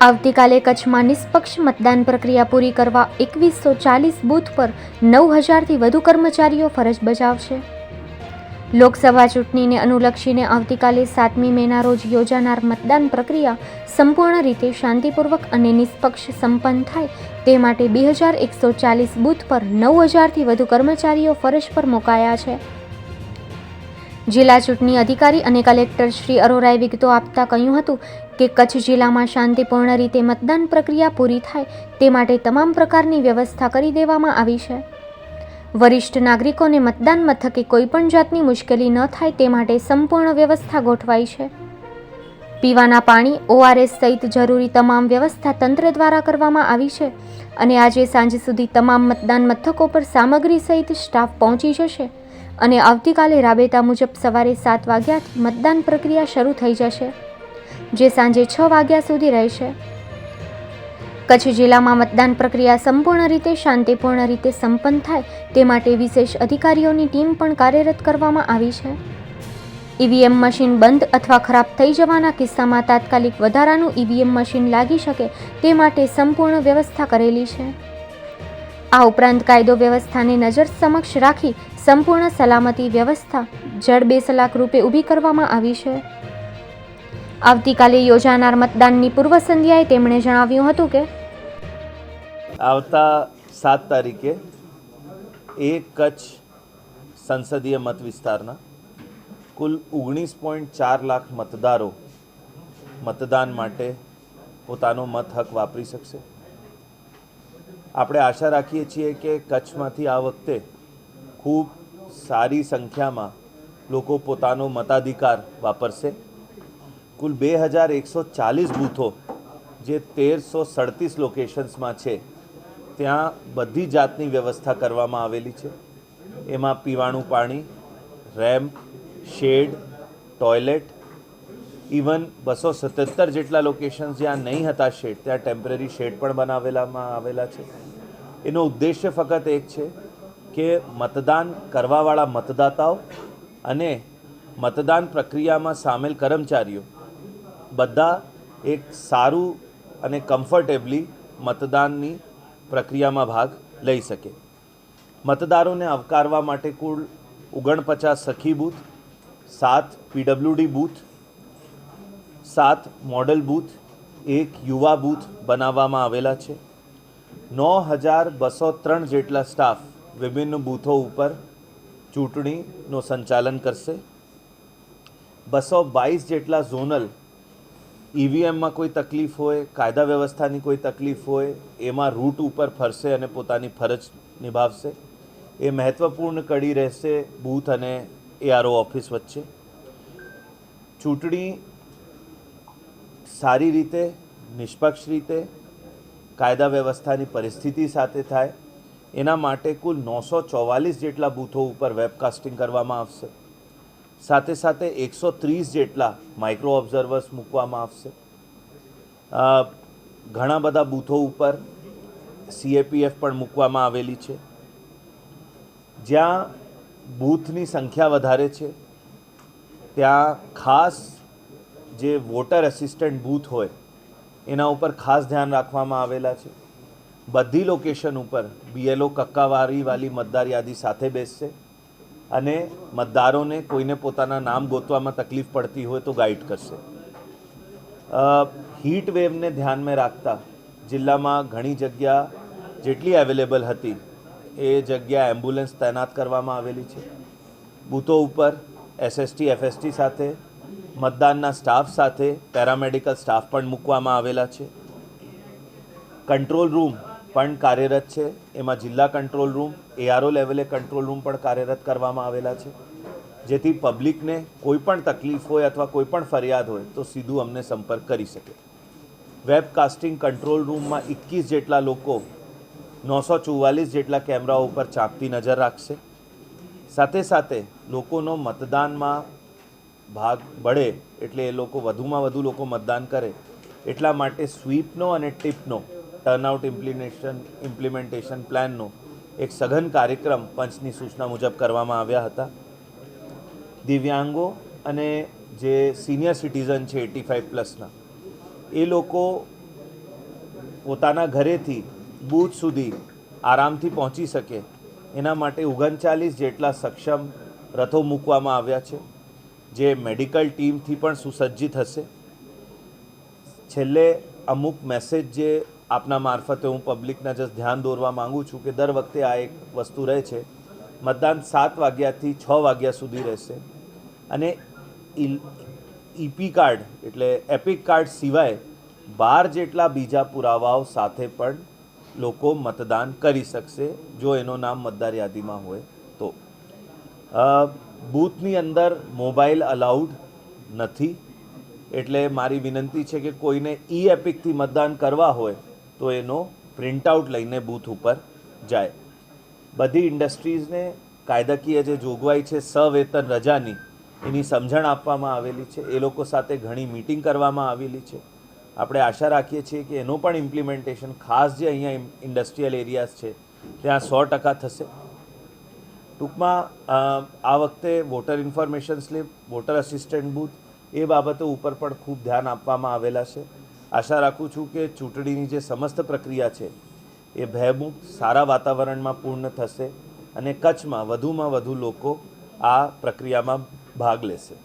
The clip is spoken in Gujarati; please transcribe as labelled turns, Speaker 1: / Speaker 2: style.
Speaker 1: આવતીકાલે કચ્છમાં નિષ્પક્ષ મતદાન પ્રક્રિયા પૂરી કરવા એકવીસો ચાલીસ બૂથ પર નવ હજારથી વધુ કર્મચારીઓ ફરજ બજાવશે. લોકસભા ચૂંટણીને અનુલક્ષીને આવતીકાલે સાતમી મેના રોજ યોજાનાર મતદાન પ્રક્રિયા સંપૂર્ણ રીતે શાંતિપૂર્વક અને નિષ્પક્ષ સંપન્ન થાય તે માટે બે હજાર એકસો ચાલીસ બૂથ પર નવ હજારથી વધુ કર્મચારીઓ ફરજ પર મુકાયા છે. જિલ્લા ચૂંટણી અધિકારી અને કલેક્ટર શ્રી અરોરાએ વિગતો આપતા કહ્યું હતું કે કચ્છ જિલ્લામાં શાંતિપૂર્ણ રીતે મતદાન પ્રક્રિયા પૂરી થાય તે માટે તમામ પ્રકારની વ્યવસ્થા કરી દેવામાં આવી છે. વરિષ્ઠ નાગરિકોને મતદાન મથકે કોઈપણ જાતની મુશ્કેલી ન થાય તે માટે સંપૂર્ણ વ્યવસ્થા ગોઠવાઈ છે. પીવાના પાણી, ઓઆરએસ સહિત જરૂરી તમામ વ્યવસ્થા તંત્ર દ્વારા કરવામાં આવી છે અને આજે સાંજ સુધી તમામ મતદાન મથકો પર સામગ્રી સહિત સ્ટાફ પહોંચી જશે. અને આવતીકાલે રાબેતા મુજબ સવારે સાત વાગ્યાથી મતદાન પ્રક્રિયા શરૂ થઈ જશે, જે સાંજે છ વાગ્યા સુધી રહેશે. કચ્છ જિલ્લામાં મતદાન પ્રક્રિયા સંપૂર્ણ રીતે શાંતિપૂર્ણ રીતે સંપન્ન થાય તે માટે વિશેષ અધિકારીઓની ટીમ પણ કાર્યરત કરવામાં આવી છે. ઈવીએમ મશીન બંધ અથવા ખરાબ થઈ જવાના કિસ્સામાં તાત્કાલિક વધારાનું ઈવીએમ મશીન લાગી શકે તે માટે સંપૂર્ણ વ્યવસ્થા કરેલી છે. આ ઉપરાંત કાયદો વ્યવસ્થાની નજર સમક્ષ રાખી સંપૂર્ણ સલામતી વ્યવસ્થા જડ બેસલાક રૂપે ઊભી કરવામાં આવી છે. આવતીકાલે યોજાનાર મતદાનની પૂર્વ સંધ્યાએ તેમણે જણાવ્યું હતું કે
Speaker 2: આવતા સાત તારીખે એ કચ્છ સંસદીય મત વિસ્તારના કુલ ઓગણીસ પોઈન્ટ ચાર લાખ મતદારો મતદાન માટે પોતાનો મત હક વાપરી શકશે. આપણે આશા રાખીએ છીએ કે કચ્છમાંથી આ વખતે ખૂબ સારી સંખ્યામાં લોકો પોતાનો મતાધિકાર વાપરશે. કુલ બે હજાર એકસો ચાલીસ બૂથો જે તેરસો સડતીસ લોકેશન્સમાં છે, ત્યાં બધી જાતની વ્યવસ્થા કરવામાં આવેલી છે. એમાં પીવાનું પાણી રેમ્પ શેડ ટોયલેટ ઇવન બસો સત્તર જેટલા લોકેશન્સ જ્યાં નહીં હતા શેડ ત્યાં ટેમ્પરરી શેડ પણ બનાવેલામાં આવેલા છે. એનો ઉદ્દેશ્ય ફક્ત એક છે કે મતદાન કરવાવાળા મતદાતાઓ અને મતદાન પ્રક્રિયામાં સામેલ કર્મચારીઓ બધા એક સારું અને કમ્ફર્ટેબલી મતદાનની પ્રક્રિયામાં ભાગ લઈ શકે. મતદારોને આવકારવા માટે કુલ ઓગણપચાસ સખી બૂથ, સાત પીડબ્લ્યુડી બૂથ સાત મોડલ બૂથ, એક યુવા બૂથ બનાવવામાં આવેલા છે. નવ હજાર બસો ત્રણ જેટલા સ્ટાફ વિભિન્ન બૂથો ઉપર ચૂંટણીનું સંચાલન કરશે. બસો બાવીસ જેટલા ઝોનલ ઈવીએમમાં કોઈ તકલીફ હોય, કાયદા વ્યવસ્થાની કોઈ તકલીફ હોય, એમાં રૂટ ઉપર ફરશે અને પોતાની ફરજ નિભાવશે. એ મહત્ત્વપૂર્ણ કડી રહેશે બૂથ અને એઆરઓ ઓફિસ વચ્ચે. ચૂંટણી સારી રીતે, નિષ્પક્ષ રીતે, કાયદા વ્યવસ્થાની પરિસ્થિતિ સાથે થાય, એના માટે કુલ નવસો ચોવાલીસ જેટલા બૂથો ઉપર વેબકાસ્ટિંગ કરવામાં આવશે. સાથે સાથે એકસો ત્રીસ જેટલા માઇક્રો ઓબ્ઝર્વર્સ મૂકવામાં આવશે. ઘણા બધા બૂથો ઉપર સીએપીએફ પણ મૂકવામાં આવેલી છે. જ્યાં બૂથની સંખ્યા વધારે છે, ત્યાં ખાસ જે વોટર એસિસ્ટન્ટ બૂથ હોય, એના ઉપર ખાસ ધ્યાન રાખવામાં આવેલા છે. બધી લોકેશન ઉપર બીએલઓ કક્કાવારીવાળી મતદાર યાદી સાથે બેસશે અને મતદારોને કોઈને પોતાના નામ ગોતવામાં તકલીફ પડતી હોય તો ગાઈડ કરશે. હીટ વેવને ધ્યાનમાં રાખતા જિલ્લામાં ઘણી જગ્યા જેટલી અવેલેબલ હતી, એ જગ્યા એમ્બ્યુલન્સ તૈનાત કરવામાં આવેલી છે. બૂથો ઉપર એસએસટી એફએસટી સાથે મતદાનના સ્ટાફ સાથે પેરામેડિકલ સ્ટાફ પણ મૂકવામાં આવેલા છે. કંટ્રોલ રૂમ પણ કાર્યરત છે. એમાં જિલ્લા કંટ્રોલ રૂમ એઆરઓ લેવલે કંટ્રોલ રૂમ પણ કાર્યરત કરવામાં આવેલા છે. જેથી પબ્લિકને કોઈ પણ તકલીફ હોય અથવા કોઈ પણ ફરિયાદ હોય તો સીધું અમને સંપર્ક કરી શકે. વેબકાસ્ટિંગ કંટ્રોલ રૂમમાં એકવીસ જેટલા લોકો નવસો ચુવાલીસ જેટલા કેમેરાઓ ઉપર ચાંપતી નજર રાખશે. સાથે સાથે લોકોનો મતદાનમાં ભાગ બળે એટલે એ લોકો વધુમાં વધુ લોકો મતદાન કરે, એટલા માટે સ્વીપનો અને ટીપનો ટર્નઆઉટ ઇમ્પ્લિમેશન ઇમ્પ્લિમેન્ટેશન પ્લાનનો એક સઘન કાર્યક્રમ પંચની સૂચના મુજબ કરવામાં આવ્યા હતા. દિવ્યાંગો અને જે સિનિયર સિટીઝન છે એટી ફાઇવ પ્લસના, એ લોકો પોતાના ઘરેથી બૂથ સુધી આરામથી પહોંચી શકે, એના માટે ઓગણચાલીસ જેટલા સક્ષમ રથો મૂકવામાં આવ્યા છે. જે મેડિકલ ટીમથી પણ સુસજ્જિત હશે છેલ્લે અમુક મેસેજ જે આપના મારફતે હું પબ્લિકના જસ્ટ ધ્યાન દોરવા માગું છું કે દર વખતે આ એક વસ્તુ રહે છે મતદાન સાત વાગ્યાથી છ વાગ્યા સુધી રહેશે અને ઈપી કાર્ડ એટલે એપિક કાર્ડ સિવાય બાર જેટલા બીજા પુરાવાઓ સાથે પણ લોકો મતદાન કરી શકશે જો એનું નામ મતદાર યાદીમાં હોય તો બૂથની અંદર મોબાઈલ અલાઉડ નથી. એટલે મારી વિનંતી છે કે કોઈને ઈ એપિકથી મતદાન કરવા હોય તો એનો પ્રિન્ટઆઉટ લઈને બૂથ ઉપર જાય. બધી ઇન્ડસ્ટ્રીઝને કાયદાકીય જે જોગવાઈ છે સવેતન રજાની, એની સમજણ આપવામાં આવેલી છે. એ લોકો સાથે ઘણી મીટિંગ કરવામાં આવેલી છે. આપણે આશા રાખીએ છીએ કે એનું પણ ઇમ્પ્લિમેન્ટેશન ખાસ જે અહીંયા ઇન્ડસ્ટ્રીયલ એરિયાઝ છે, ત્યાં સો ટકા થશે. ટૂંકમાં આ વખતે voter information slip, voter assistant booth, એ બાબતો ઉપર પણ ખૂબ ધ્યાન આપવામાં આવેલા છે. આશા રાખું છું કે ચૂંટણીની જે સમસ્ત પ્રક્રિયા છે, એ ભયમુક્ત, સારા વાતાવરણમાં પૂર્ણ થશે અને કચ્છમાં વધુમાં વધુ લોકો આ પ્રક્રિયામાં ભાગ લેશે.